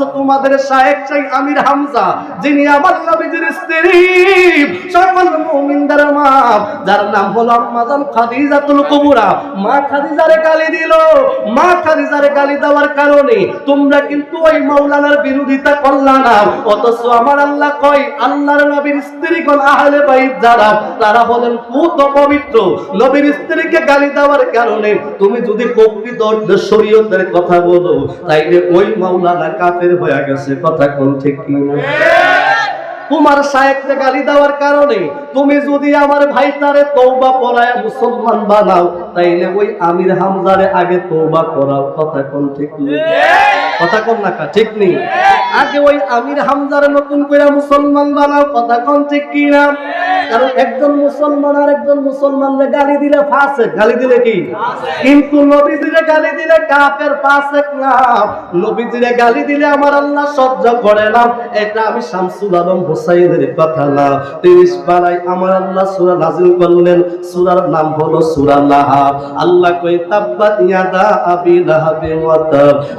অথচ তোমাদের শায়েক চাই আমির হামজা, যিনি আমার নবীজির স্ত্রী। সকল মুমিনদের মা, যার নাম হলো আম্মাজান খাদিজাতুল কুবরা। মা খাদিজারে গালি দিল। মা খাদিজারে গালি দেওয়ার কারণে তোমরা কিন্তু ওই মাওলানার বিরোধিতা করলা না। অথচ আমার আল্লাহ কয়, আল্লাহর নবীর স্ত্রীগণ আহলে বাইত যারা, তারা হলেন পুত পবিত্র নবীর স্ত্রীকে গালি দেওয়ার কারণে তুমি যদি প্রকৃত শরীয়তের কথা বলো, তাইলে ওই মাওলানা কাফের হয়ে গেছে, কথা কোন ঠিক তোমার সাহেবকে গালি দেওয়ার কারণে তুমি যদি আমার ভাই তারে তৌবা পড়ায় মুসলমান বানাও, তাইলে ওই আমির হামজারে আগে তৌবা করাও, কথা কোন ঠিক কথা কোন না ঠিক নেই। আগে ওই আমির হামজারে নতুন করে মুসলমান বানাও, কথা কোন ঠিক কি না কারণ একজন মুসলমান আর একজন গালি দিলে ফাসে গালি দিলে কি? কিন্তু গালি দিলে কাফের ফাসেক না। গালি দিলে আমার আল্লাহ সহ্য করে না। এটা আমি শামসুল আলম হোসাইনের কথা না। তিরিশ আমার আল্লাহ সূরা নাজিল করলেন। সূরার নাম হলো সূরা লাহাব। আল্লাহ কই ইয়াদা আবি লাহাবে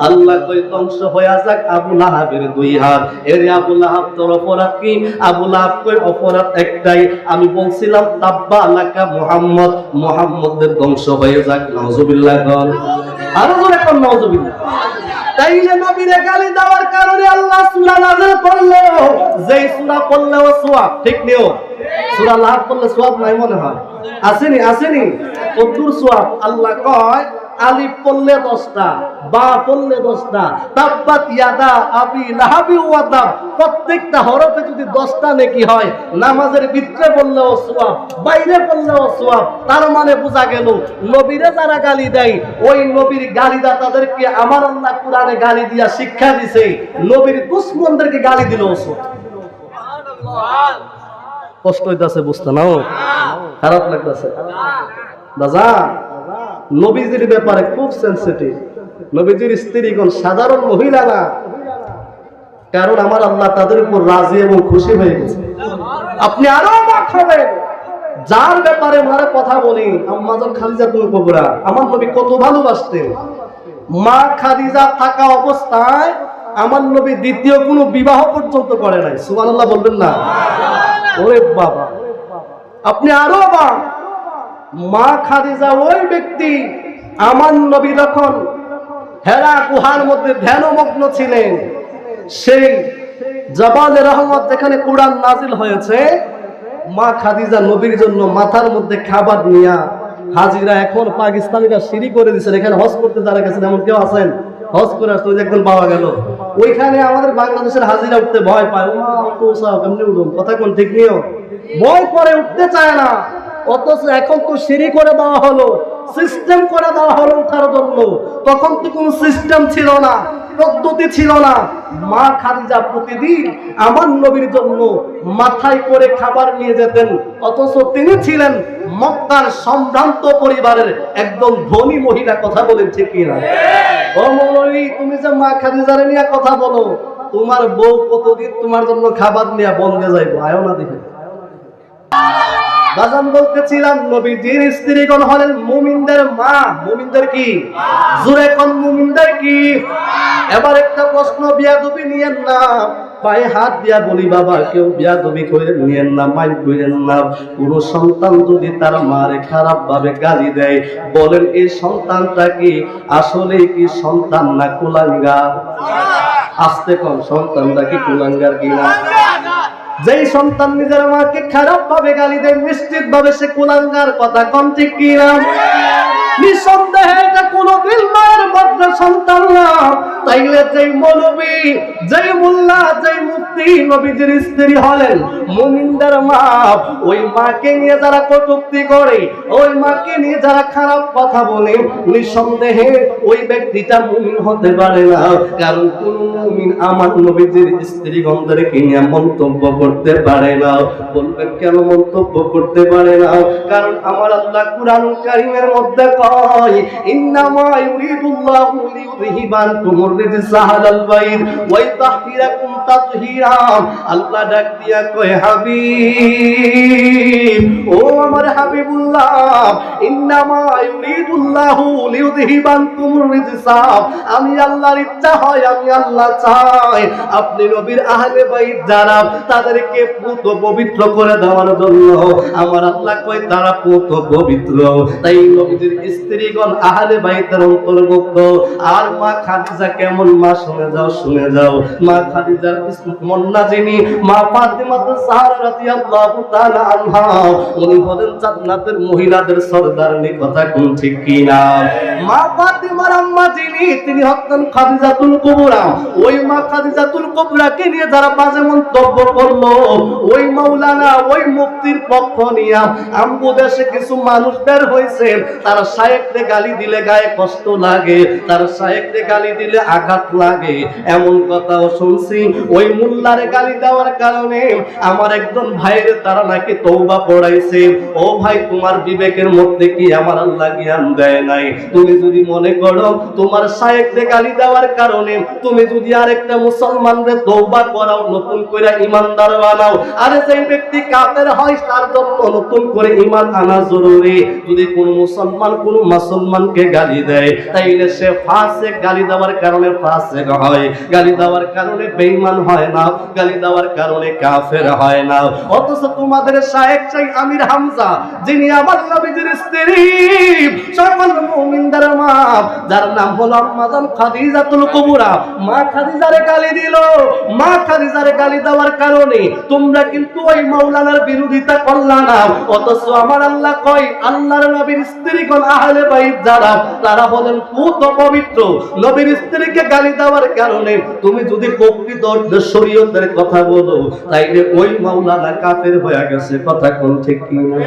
আল্লাহ কই ধ্বংস হয়ে যাক আবু লাহাবের দুই হাত। এর আবু লাহাব তোর অপরাধ কি? আবু লাহাব কই অপরাধ একটাই। আমি বলছিলাম, তাব্বা আলাকা মুহাম্মদ। মুহাম্মদের ধ্বংস হয়ে যাক, নাউজুবিল্লাহ কর আরও জোরে কর, নাউজুবিল্লাহ। তাইলে নবীরে গালি দেওয়ার কারণে আল্লাহ সূরা নাযিল করল যেই সূরা পড়লে ও সওয়াব ঠিক নিও সূরা লাহাব পড়লে সওয়াব নাই মনে হয়? আসেনি আসেনি। কদ্দুর সওয়াব আল্লাহ কয় আলিফ পড়লে দশটা, বা পড়লে দশটা, তাব্বাত ইয়াদা আবি লাহাবি ওয়া তাব প্রত্যেকটা হরফে যদি দশটা নেকি হয়, নামাজের ভিতরে পড়লেও সোয়াব বাইরে পড়লেও সোয়াব তার মানে বোঝা গেল, নবীরে যারা গালি দেয়, ওই নবীর গালিদা তাদেরকে আমার আল্লাহ কোরআনে গালি দিয়া শিক্ষা দিছে, নবীর দুশ্মনদেরকে গালি দিল কষ্ট হইতাছে বুঝতে নাও খারাপ লাগতেছে। দাদা নবীজির ব্যাপারে খুব সেন্সিটিভ নবীজির স্ত্রীগণ সাধারণ মহিলা না কারণ আমার আল্লাহ তাদের উপর রাজি এবং খুশি হয়ে গেছে। আপনি আরও অবাক হবেন। যার ব্যাপারে মারে কথা বলি আম্মাজন খালিজা তুমি কবুরা, আমার নবী কত ভালোবাসতেন। মা খাদিজা থাকা অবস্থায় আমার নবী দ্বিতীয় কোনো বিবাহ পর্যন্ত করে নাই। সুবহানাল্লাহ বলবেন না? ওরে বাবা। আপনি আরও অবাক। মা খাদিজা ওই ব্যক্তি আমার নবী যখন হেরা গুহার মধ্যে ধ্যানমগ্ন ছিলেন সেই জবালে রহমত যেখানে কোরআন নাজিল হয়েছে মা খাদিজা নবীর জন্য মাথার মধ্যে খাবার নিয়া হাজিরা এখন পাকিস্তানিরা সিঁড়ি করে দিচ্ছেন এখানে হজ করতে যারা গেছেন এমন কেউ আছেন হজ করে আসতে একজন পাওয়া গেল ওইখানে আমাদের বাংলাদেশের হাজিরা উঠতে ভয় পায় ও মা কেমনি উঠুন কথা কোন ঠিক নিও ভয় করে উঠতে চায় না অথচ এখন তো সিঁড়ি করে দেওয়া হলো সিস্টেম করে দেওয়া হলো উঠার জন্য। তখন তো কোনো সিস্টেম ছিল না, পদ্ধতি ছিল না। মা খাদিজা প্রতিদিন আমার নবীর জন্য মাথায় করে খাবার নিয়ে যেতেন। অথচ তিনি ছিলেন মক্কার সম্ভ্রান্ত পরিবারের একদম ধনী মহিলা, কথা বলেন ঠিক কিনা? ও মৌলভী তুমি যে মা খাদিজারে নিয়ে কথা বলো, তোমার বউ কতদিন তোমার জন্য খাবার নিয়ে বন্ধে যাইবো, আয়ো না দেখে। বাজান বলতেছিলাম, নবীজির স্ত্রীগণ হলেন মুমিনদের মা। মুমিনদের কি? জুরে কোন, মুমিনদের কি? এবার একটা প্রশ্ন, বিয়াদবি নিয়েন না। পায়ে হাত দিয়া বলি, বাবা, কেউ বিয়াদবি করে নিয়েন না মাইন করেন না। কোন সন্তান যদি তার মারে খারাপ ভাবে গালি দেয়, বলেন এই সন্তানটা কি? আসলে কি সন্তান না কুলাঙ্গার? আসতে কম সন্তানটা কি কুলাঙ্গার কিনা? যেই সন্তান নিজের মাকে খারাপ ভাবে গালি দেয় নিশ্চিত ভাবে সে কুলাঙ্গার কথা কম ঠিক কিনা? নিঃসন্দেহে এটা কোনোদিন মায়ের মধ্যে সন্তান তাইলে যেই যেই মোল্লা, যেই মুফতি নবীজির স্ত্রী হলেন মা, ওই মাকে নিয়ে যারা কটুক্তি করে, ওই মাকে নিয়ে যারা খারাপ কথা বলে, নিঃসন্দেহে ওই ব্যক্তিটা মুমিন হতে পারে না। কারণ কোন মুমিন আমার নবীজির নিয়ে মন্তব্য করতে পারে না। বলবেন কেন মন্তব্য করতে পারে না? কারণ আমার আল্লাহ কুরআন কারীমের মধ্যে আমি আল্লাহর ইচ্ছা হয়, আমি আল্লাহ চাই। আপনি নবীর আহলে বাইত যারা, তাদেরকে পুত পবিত্র করে দেওয়ার জন্য। আমার আল্লাহ কয়, তারা পুত পবিত্র। তাই নবীদের স্ত্রীগণ আহলে বাইতের অন্তর্ভুক্ত আর মা খাদিজা কেমন? মা শুনে যাও শুনে যাও। মা খাদিজার মন্না যিনি, মা ফাতিমা তো সাহারা রাদিয়াল্লাহু তাআলা আনহা। উনি বলেন, জান্নাতের মহিলাদের সরদারনি কথা কোন ঠিক কি না মা ফাতিমার আম্মা যিনি, তিনি খাদিজাতুল কুবরা। ওই মা খাদিজাতুল নিয়ে যারা বাজে মন্তব্য করল, ওই মাওলানা, ওই মুক্তির পক্ষ আমগো দেশে কিছু মানুষ বের হয়েছে, তারা শায়েককে গালি দিলে গায়ে কষ্ট লাগে শায়েককে গালি দিলে আঘাত লাগে। এমন কথাও শুনছি, ওই মুল্লারে গালি দেওয়ার কারণে আমার একজন ভাইয়ের তারা নাকি তৌবা পড়াইছে। ও ভাই, তোমার বিবেকের মধ্যে কি আমার আল্লাহ জ্ঞান দেয় নাই? তুমি যদি মনে করো তোমার শায়েককে গালি দেওয়ার কারণে তুমি যদি আরেকটা মুসলমানরে তৌবা করাও, নতুন করে ইমানদার বানাও, আরে যেই ব্যক্তি কাফের হয় তার জন্য নতুন করে ইমান আনা জরুরি। যদি কোন মুসলমান কোন মুসলমানকে গালি দেয়, তাইলে সে ফাসে গালি দেওয়ার কারণে ফাসে হয়। গালি দেওয়ার কারণে বেঈমান হয় না, গালি দেওয়ার কারণে কাফের হয় না। অথচ তোমাদের শায়েক চাই আমির হামজা, যিনি আমার নবীজির স্ত্রী, সকল মুমিনদের মা, যার নাম হলো আম্মাজান খাদিজাতুল কুবরা। মা খাদিজারে গালি দিল। মা খাদিজারে গালি দেওয়ার কারণে তোমরা কিন্তু ওই মাওলানার বিরোধিতা করলা না। অথচ আমার আল্লাহ কয়, আল্লাহর নবীর স্ত্রীগণ আহলে বাইত যারা, তারা হলেন পুত পবিত্র নবীর স্ত্রীকে গালি দেওয়ার কারণে তুমি যদি প্রকৃত শরীয়তের কথা বলো, তাইলে ওই মাওলানা কাফের হয়ে গেছে। কথা কোন ঠিক কি না